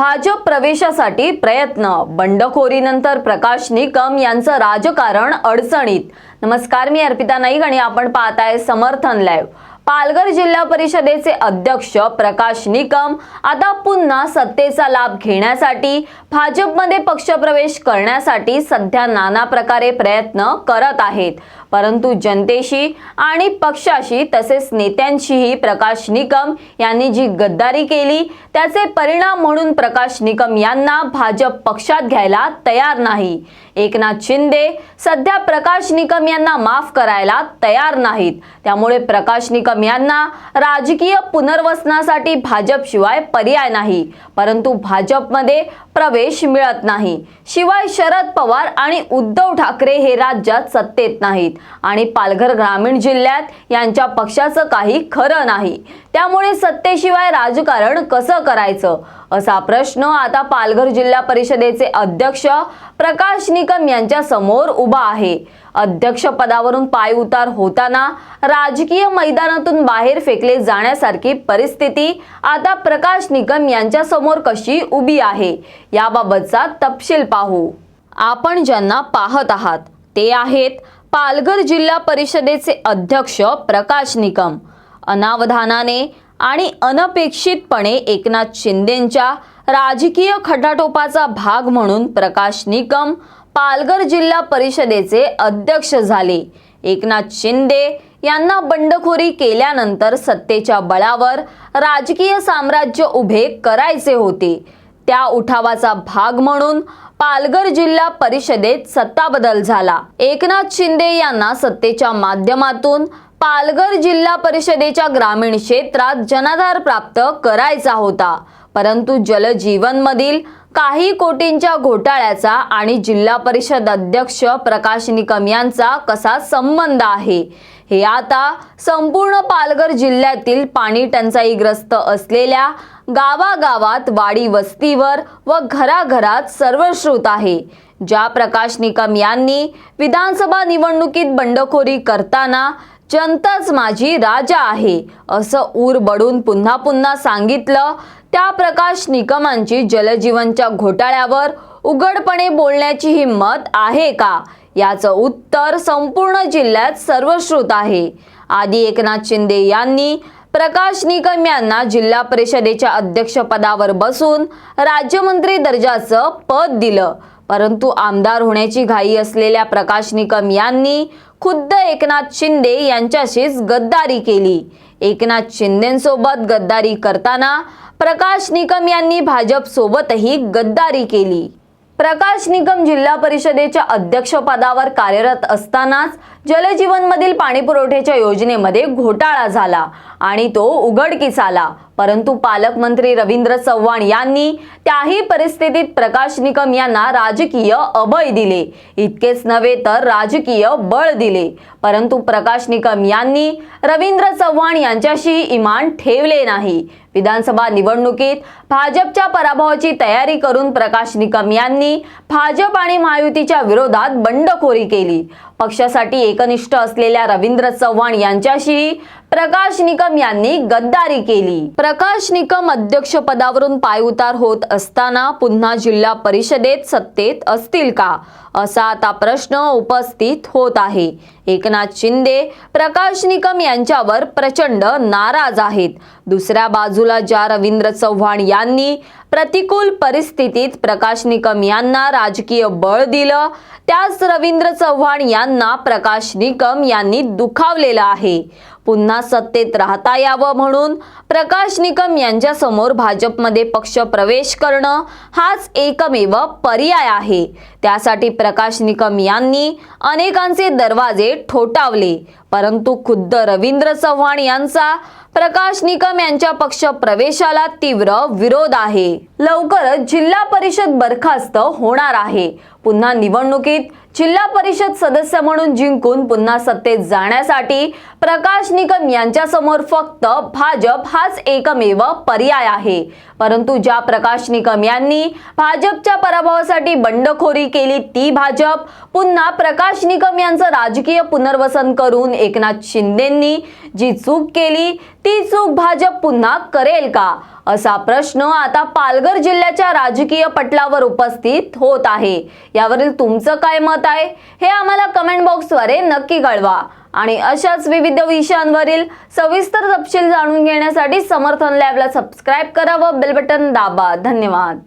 भाजप प्रवेशासाठी प्रयत्न. बंडखोरीनंतर प्रकाश निकम यांचं राजकारण अडचणीत. नमस्कार मी अर्पिता नाईक आणि आपण पाहताय समर्थन लाईव्ह पालघर जिल्हा परिषदेचे अध्यक्ष प्रकाश निकम आता पुन्हा सत्तेचा लाभ घेण्यासाठी भाजपमध्ये पक्षप्रवेश करण्यासाठी सध्या नाना प्रकारे प्रयत्न करत आहेत. परंतु जनतेशी आणि पक्षाशी तसेच नेत्यांशीही प्रकाश निकम यांनी जी गद्दारी केली त्याचे परिणाम म्हणून प्रकाश निकम यांना भाजप पक्षात घ्यायला तयार नाही. एकनाथ शिंदे सध्या प्रकाश निकम यांना माफ करायला तयार नाहीत. त्यामुळे प्रकाश निकम यांना राजकीय पुनर्वसनासाठी भाजपशिवाय पर्याय नाही. परंतु भाजपमध्ये प्रवेश मिळत नाही. शिवाय शरद पवार आणि उद्धव ठाकरे हे राज्यात सत्तेत नाहीत. आणि पालघर ग्रामीण जिल्ह्यात यांच्या पक्षाचं काही खरं नाही. त्यामुळे सत्तेशिवाय राजकारण कसं करायचं? असा प्रश्न आता पालघर जिल्हा परिषदेचे अध्यक्ष प्रकाश निकम यांच्या समोर उभा आहे. अध्यक्ष पदावरून पाय उतार होताना राजकीय मैदानातून बाहेर फेकले जाण्यासारखी परिस्थिती आता प्रकाश निकम यांच्या समोर कशी उभी आहे याबाबतचा तपशील पाहू. आपण ज्यांना पाहत आहात ते आहेत पालघर जिल्हा परिषदेचे अध्यक्ष प्रकाश निकम. अनावधानाने आणि अनपेक्षितपणे एकनाथ शिंदेंच्या राजकीय खटाटोपाचा भाग म्हणून प्रकाश निकम पालघर जिल्हा परिषदेचे अध्यक्ष झाले. एकनाथ शिंदे यांना बंडखोरी केल्यानंतर सत्तेच्या बळावर राजकीय साम्राज्य उभे करायचे होते. त्या उठावाचा भाग म्हणून पालघर जिल्हा परिषदेत सत्ता बदल झाला. एकनाथ शिंदे यांना सत्तेच्या माध्यमातून पालघर जिल्हा परिषदेच्या ग्रामीण क्षेत्रात जनाधार प्राप्त करायचा होता. परंतु जलजीवन मधील काही कोटींच्या घोटाळ्याचा आणि जिल्हा परिषद अध्यक्ष प्रकाश निकम यांचा कसा संबंध आहे? हे आता संपूर्ण पालघर जिल्ह्यातील पाणी टंचाईग्रस्त असलेल्या गावागावात वाडी वस्तीवर व घराघरात सर्वश्रुत आहे. ज्या प्रकाश निकम यांनी विधानसभा निवडणुकीत बंडखोरी करताना जनताच माझी राजा आहे असं ऊर बडून पुन्हा पुन्हा सांगितलं त्या प्रकाश निकमांची जलजीवनच्या घोटाळ्यावर उघडपणे बोलण्याची हिंमत आहे का? याचं उत्तर संपूर्ण जिल्ह्यात सर्वश्रुत आहे. आदी एकनाथ शिंदे यांनी प्रकाश निकम यांना जिल्हा परिषदेच्या अध्यक्षपदावर बसून राज्यमंत्री दर्जाचं पद दिलं. परंतु आमदार होण्याची घाई असलेल्या प्रकाश निकम यांनी खुद्द एकनाथ शिंदे यांच्याशीच गद्दारी केली. एकनाथ शिंदेसोबत गद्दारी करताना प्रकाश निकम यांनी भाजप सोबतही गद्दारी केली. प्रकाश निकम जिल्हा परिषदेच्या अध्यक्षपदावर कार्यरत असतानाच जलजीवनमधील पाणी पुरवठ्याच्या योजनेमध्ये घोटाळा झाला आणि तो उघडकीस आला. परंतु पालकमंत्री रवींद्र चव्हाण यांनी त्याही परिस्थितीत प्रकाश निकम यांना राजकीय अभय दिले. इतकेच नव्हे तर राजकीय बळ दिले. परंतु प्रकाश निकम यांनी रवींद्र चव्हाण यांच्याशी इमान ठेवले नाही. विधानसभा निवडणुकीत भाजपच्या पराभवाची तयारी करून प्रकाश निकम यांनी भाजप आणि महायुतीच्या विरोधात बंडखोरी केली. पक्षासाठी एकनिष्ठ असलेल्या रवींद्र चव्हाण यांच्याशी प्रकाश निकम यांनी गद्दारी केली. प्रकाश निकम अध्यक्ष पदावरून पायउतार होत असताना पुन्हा जिल्हा परिषदेत सत्तेत असतील का? असा आता प्रश्न उपस्थित होत आहे. एकनाथ शिंदे प्रकाश निकम यांच्यावर प्रचंड नाराज आहेत. दुसऱ्या बाजूला ज्या रवींद्र चव्हाण यांनी प्रतिकूल परिस्थितीत प्रकाश निकम यांना राजकीय बळ दिलं त्याच रवींद्र चव्हाण यांना प्रकाश निकम यांनी दुखावलेलं आहे. पुन्हा सत्तेत राहता यावं म्हणून प्रकाश निकम यांच्यासमोर भाजपमध्ये पक्ष प्रवेश करणं हाच एकमेव पर्याय आहे. त्यासाठी प्रकाश निकम यांनी अनेकांचे दरवाजे ठोठावले. परंतु खुद्द रवींद्र चव्हाण यांचा प्रकाश निकम यांच्या पक्ष प्रवेशाला तीव्र विरोध आहे. लवकरच जिल्हा परिषद बरखास्त होणार आहे. पुन्हा निवडणुकीत जिल्हा परिषद सदस्य म्हणून जिंकून पुन्हा सत्तेत जाण्यासाठी प्रकाश निकम यांच्या समोर फक्त भाजप हाच एकमेव पर्याय आहे. परंतु ज्या प्रकाश निकम यांनी भाजपच्या पराभवासाठी बंडखोरी केली ती भाजप पुन्हा प्रकाश निकम यांचं राजकीय पुनर्वसन करून एकनाथ शिंदेंनी जी चूक केली ती चूक भाजप पुन्हा करेल का? असा प्रश्न आता पालघर जिल्ह्याच्या राजकीय पटलावर उपस्थित होत आहे. यावरील तुमचं काय मत आहे हे आम्हाला कमेंट बॉक्सद्वारे नक्की कळवा. आणि अशाच विविध विषयांवरील सविस्तर तपशील जाणून घेण्यासाठी समर्थन लॅबला सबस्क्राईब करा व बेल बटन दाबा. धन्यवाद.